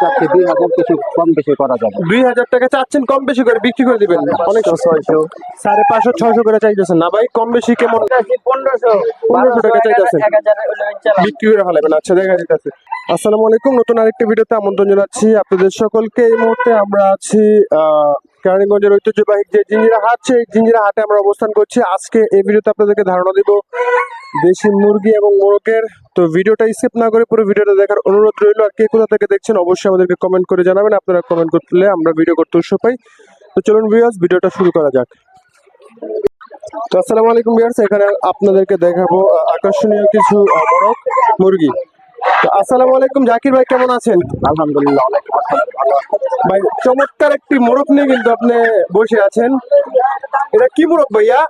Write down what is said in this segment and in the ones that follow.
চাচ্ছি দুই হাজার কিছু কম বেশি করা যাবে। দুই হাজার টাকা চাচ্ছেন কম বেশি করে বিক্রি করে দিবেন। অনেক ছয়শো। সাড়ে পাঁচশো ছয়শো করে চাইতেছেন। না ভাই কম বেশি কেমন? পনেরোশো পনেরোশো টাকা চাইতেছেন। বিক্রি করে ফেলাবেন। আচ্ছা দেখা যেতেছে আসসালামু আলাইকুম। নতুন আরেকটি ভিডিওতে আমন্ত্রণ জানাচ্ছি আপনাদের সকলকে। এই মুহূর্তে আমরা আছি আহ, কেরানীগঞ্জের ঐতিহ্যবাহী যে জিঞ্জিরা হাট, সেই জিঞ্জিরা হাটে আমরা অবস্থান করছি। আজকে এই ভিডিওতে আপনাদেরকে ধারণা দিব দেশি মুরগি এবং মোরগের। তো ভিডিওটা স্কিপ না করে পুরো ভিডিওটা দেখার অনুরোধ রইল। আর কে কোথা থেকে দেখছেন, অবশ্যই আমাদেরকে কমেন্ট করে জানাবেন। আপনারা কমেন্ট করলে আমরা ভিডিও করতে উৎসাহ পাই। তো চলুন ভিউয়ার্স ভিডিওটা শুরু করা যাক। তো আসসালামু আলাইকুম ভিউয়ার্স এখানে আপনাদেরকে দেখাবো আকর্ষণীয় কিছু মোরগ, মুরগি। আসসালামু আলাইকুম জাকির ভাই কেমন আছেন? আলহামদুলিল্লাহ ভাই চমৎকার একটি মোরগ নিয়ে কিন্তু আপনি বসে আছেন। এটা কি মোরগ ভাইয়া?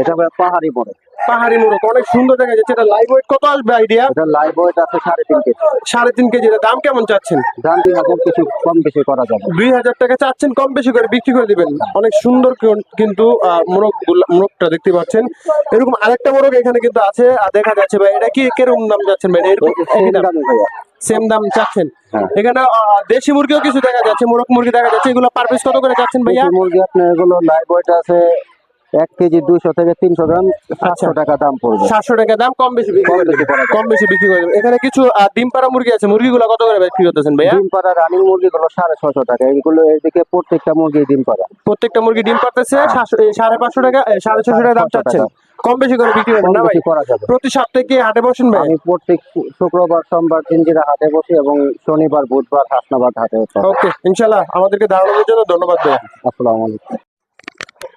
এটা পাহাড়ি বড় পাহাড়ি মোরগ অনেক সুন্দর দেখা যাচ্ছে। এটা লাইভ ওয়েট কত আসবে আইডিয়া এটা লাইভ ওয়েট আছে সাড়ে তিন কেজি। সাড়ে তিন কেজি দাম কেমন চাচ্ছেন? দাম দুই হাজার কিছু কম বেশি করা যাবে। দুই হাজার টাকা চাচ্ছেন কম বেশি করে বিক্রি করে দিবেন। অনেক সুন্দর কিন্তু মোরগ মোরগটা দেখতে পাচ্ছেন। এরকম আরেকটা মোরগ এখানে কিন্তু আছে আর দেখা যাচ্ছে ভাই এটা কি কীরকম দাম যাচ্ছেন ভাই? এরকম দাম? ভাইয়া। সেম দাম চাচ্ছেন? হ্যাঁ। এখানে দেশি মুরগিও কিছু দেখা যাচ্ছে মোরগ মুরগি দেখা যাচ্ছে। এগুলো পার পিস কত করে চাচ্ছেন ভাইয়া? মুরগি আপনার এগুলো লাইভ ওয়েট আছে এক কেজি দুইশো থেকে তিনশো গ্রাম সাতশো টাকা দাম পড়বে। সাতশো টাকা দাম কম বেশি কম বেশি বিক্রি করে এখানে কিছু ডিম পাড়া মুরগি আছে। মুরগিগুলো কত করে বিক্রি করতেছেন ভাইয়া? ডিম পাড়া রানিং মুরগিগুলো সাড়ে ছশো টাকা। এইগুলো এদিকে প্রত্যেকটা মুরগি ডিম পাড়া। প্রত্যেকটা মুরগি ডিম পারতেছে সাড়ে পাঁচশো টাকা সাড়ে ছশো টাকা দাম। চাচ্ছেন। কম বেশি করে বিক্রি করবেন না ভাই? প্রতি সপ্তাহে কি হাটে বসেন ভাই? আমি প্রত্যেক শুক্রবার সোমবার তিনজিরা হাটে বসি এবং শনিবার বুধবার হাসনাবাদ হাটে বসি। ওকে ইনশাল্লাহ। আমাদেরকে ধারণার জন্য ধন্যবাদ ভাইয়া। আসসালামু আলাইকুম।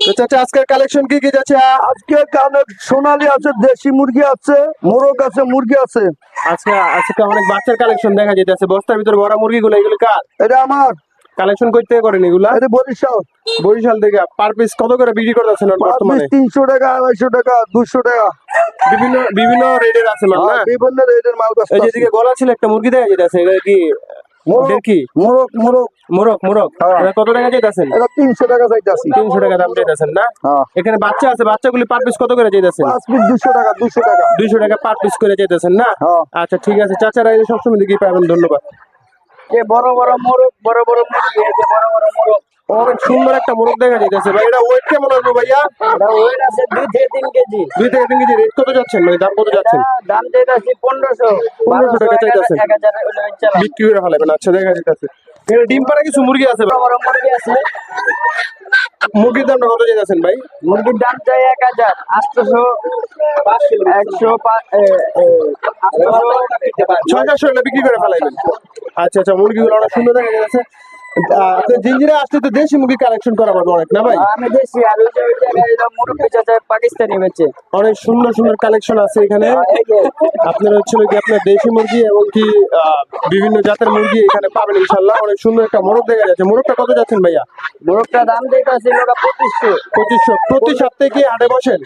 চাচা আজকের কালেকশন কি কি যাচ্ছে? আজকে কানে সোনালি আছে দেশি মুরগি আছে মোরগ আছে মুরগি আছে। আজকে আজকে অনেক বাচ্চার কালেকশন দেখা বস্তার ভিতরে ভরা মুরগিগুলো এগুলো কার? এটা আমার। কালেকশন করতে করেন এগুলা? এটা বরিশাল। বরিশাল থেকে পার পিস কত করে বিক্রি করতেছেন বর্তমানে? তিনশো টাকা আড়াইশো টাকা দুশো টাকা। বিভিন্ন বিভিন্ন রেটের আছে মাল না? বিভিন্ন রেটের মাল এই যে গলা ছিল একটা মুরগি দেখা যেতেছে এটা কি কি? হ্যাঁ। কত টাকা চাইতেছেন? এটা তিনশো টাকা চাইতেছি। তিনশো টাকা দাম চাইতেছেন না? হ্যাঁ। এখানে বাচ্চা আছে বাচ্চাগুলি পার পিস কত করে চাইতেছেন? পিস টাকা দুশো টাকা। দুইশো টাকা পার পিস করে চাইতেছেন না? হ্যাঁ। আচ্ছা ঠিক আছে। চাচারা এই সবসময় দিকে পাবেন ধন্যবাদ। এ বড় বড় মোরগ বড় বড় মুরগি বড় বড় মোরগ। অনেক সুন্দর একটা মোরগ দেখা যাইতেছে ভাই। এটা ওয়েট কেমন আসবে ভাইয়া? এটা ওয়েট আছে দুই থেকে তিন কেজি। দুই থেকে তিন কেজি রেট কত যাচ্ছেন মানে দাম কত যাচ্ছেন? দাম চাইতেছি পনেরোশো। 1500 টাকা চাইতেছেন। চালান বিক্রি করে ফেলাবেন। আচ্ছা দেখা যাইতেছে। ডিম পাড়া কিছু মুরগি আছে মুরগি মুরগির দামটা কত যাইতেছেন ভাই? মুরগির দাম চাই এক হাজার। আটশোশো একশো ছয় হলে বিক্রি করে ফেলাইবেন। আচ্ছা আচ্ছা মুরগিগুলো অনেক সুন্দর দেখা যাচ্ছে। আহ, আপনার জিঞ্জিরা আসলে তো দেশি মুরগি কালেকশন করা পারবে অনেক না ভাই? আমি দেখছি আর ওই যে মুরগি চাচা পাকিস্তানি বেচে। অনেক সুন্দর সুন্দর কালেকশন আছে এখানে। আপনার হচ্ছিল কি আপনার দেশি মুরগি এবং কি বিভিন্ন জাতের মুরগি এখানে পাবেন ইনশাল্লাহ অনেক সুন্দর একটা মোরগ দেখা যাচ্ছে। মোরগটা কত যাচ্ছেন ভাইয়া? মোরগটা দাম চাইতেছি ওটা পঁচিশশো। পঁচিশশো। প্রতি সপ্তাহে কি হাটে বসেন?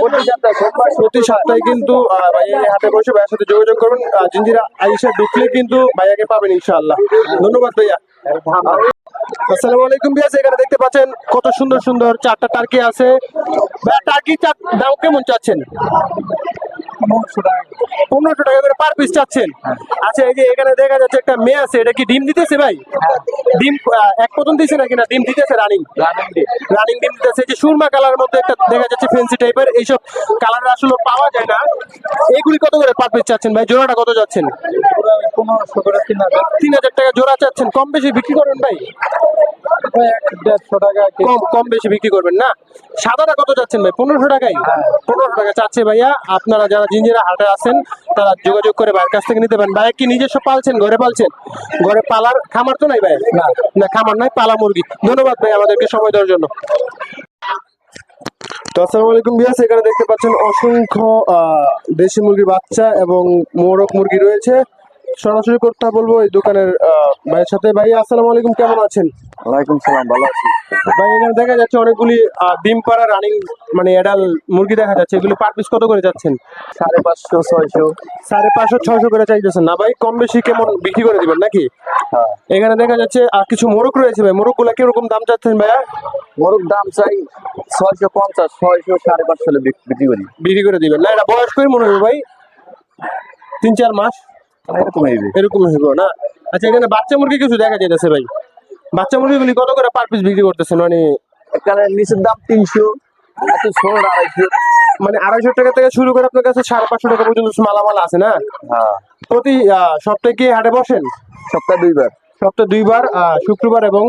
প্রতি সপ্তাহে প্রতি সপ্তাহে কিন্তু ভাইয়া এই হাটে বসে ভাইয়ের সাথে যোগাযোগ করুন। জিঞ্জিরা আইসা ঢুকলে কিন্তু ভাইয়াকে পাবেন ইনশাআল্লাহ। ধন্যবাদ ভাইয়া। আসসালামু আলাইকুম বিয়াস এখানে দেখতে পাচ্ছেন কত সুন্দর সুন্দর চারটা টার্কি আছে। টার্কি চার দাম কেমন চাচ্ছেন? পনেরোশো টাকা করে। পার পিস চাচ্ছেন? আচ্ছা এই যে এখানে দেখা যাচ্ছে একটা মেয়ে আছে এটা কি ডিম দিতেছে ভাই? ডিম এক প্রথম দিছে নাকি না? ডিম দিতেছে রানিং রানিং ডিম। দিতেছে। যে সুরমা কালারের মধ্যে একটা দেখা যাচ্ছে ফেন্সি টাইপের এইসব কালার আসলে পাওয়া যায় না। এগুলি কত করে পার পিস চাচ্ছেন ভাই? জোড়াটা কত যাচ্ছেন? পনেরোশো তিন হাজার। টাকা জোড়া চাচ্ছেন। কম বেশি বিক্রি করবেন ভাই? দেড়শো টাকা কম কম বেশি বিক্রি করবেন না? সাদাটা কত যাচ্ছেন ভাই? পনেরোশো টাকাই? পনেরোশো টাকা চাচ্ছে ভাইয়া। আপনারা যারা জিঞ্জিরা হাটে আছেন তারা যোগাযোগ করে ভাইয়ের কাছ থেকে নিতে পারেন। ভাই কি নিজস্ব পালছেন ঘরে পালছেন? ঘরে পালার খামার তো নাই ভাই? না। খামার নাই পালা মুরগি। ধন্যবাদ ভাই আমাদেরকে সময় দেওয়ার জন্য। তো আসসালামু আলাইকুম বিয়াস এখানে দেখতে পাচ্ছেন অসংখ্য আহ, দেশি মুরগির বাচ্চা এবং মোরগ মুরগি রয়েছে। সরাসরি কথা বলব এই দোকানের আহ, ভাইয়ের সাথে। ভাই আসসালামু আলাইকুম কেমন আছেন? ওয়ালাইকুম সালাম ভালো আছি। ভাই এখানে দেখা যাচ্ছে অনেকগুলি ডিম পাড়া রানিং মানে এডাল মুরগি দেখা যাচ্ছে। এগুলি পার পিস কত করে যাচ্ছেন? সাড়ে পাঁচশো ছয়শো। সাড়ে পাঁচশো ছয়শো করে চাইতেছেন না ভাই? কম বেশি কেমন বিক্রি করে দিবেন নাকি? হ্যাঁ। এখানে দেখা যাচ্ছে আর কিছু মোরগ রয়েছে ভাই। মোরগগুলা কীরকম দাম চাচ্ছেন ভাইয়া? মোরগ দাম চাই ছয়শো পঞ্চাশ ছয়শো সাড়ে পাঁচশো বিক্রি করি। বিক্রি করে দিবেন। না এটা বয়স করে মনে হবে ভাই? তিন চার মাস? এরকম এরকম হইব না? আচ্ছা এখানে বাচ্চা মুরগি কিছু দেখা যাইতেছে ভাই? বাচ্চা মুরগিগুলি কত করে পার পিস বিক্রি করতেছেন? মানে এখানে নিচের দাম তিনশো আড়াইশো। মানে আড়াইশো টাকা থেকে শুরু করে আপনার কাছে সাড়ে পাঁচশো টাকা পর্যন্ত মালামাল আছে না? হ্যাঁ। প্রতি সপ্তাহে কি হাটে বসেন? সপ্তাহে দুইবার। সপ্তাহে দুইবার শুক্রবার এবং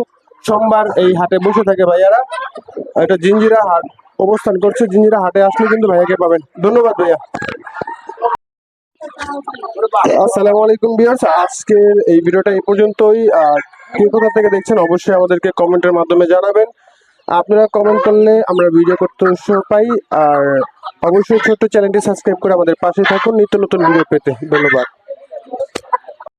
সোমবার এই হাটে বসে থাকে ভাইয়ারা। এটা জিঞ্জিরা হাট। অবস্থান করছে জিঞ্জিরা হাটে আসলে কিন্তু ভাইয়াকে পাবেন। ধন্যবাদ ভাইয়া। আসসালামু আলাইকুম বিয়ার্স আজকের এই ভিডিওটা এই পর্যন্তই। আর কে কোথা থেকে দেখছেন, অবশ্যই আমাদেরকে কমেন্টের মাধ্যমে জানাবেন। আপনারা কমেন্ট করলে আমরা ভিডিও করতে উৎসাহ পাই, আর অবশ্যই ছোট্ট চ্যানেলটি সাবস্ক্রাইব করে আমাদের পাশে থাকুন। নিত্য নতুন ভিডিও পেতে। ধন্যবাদ।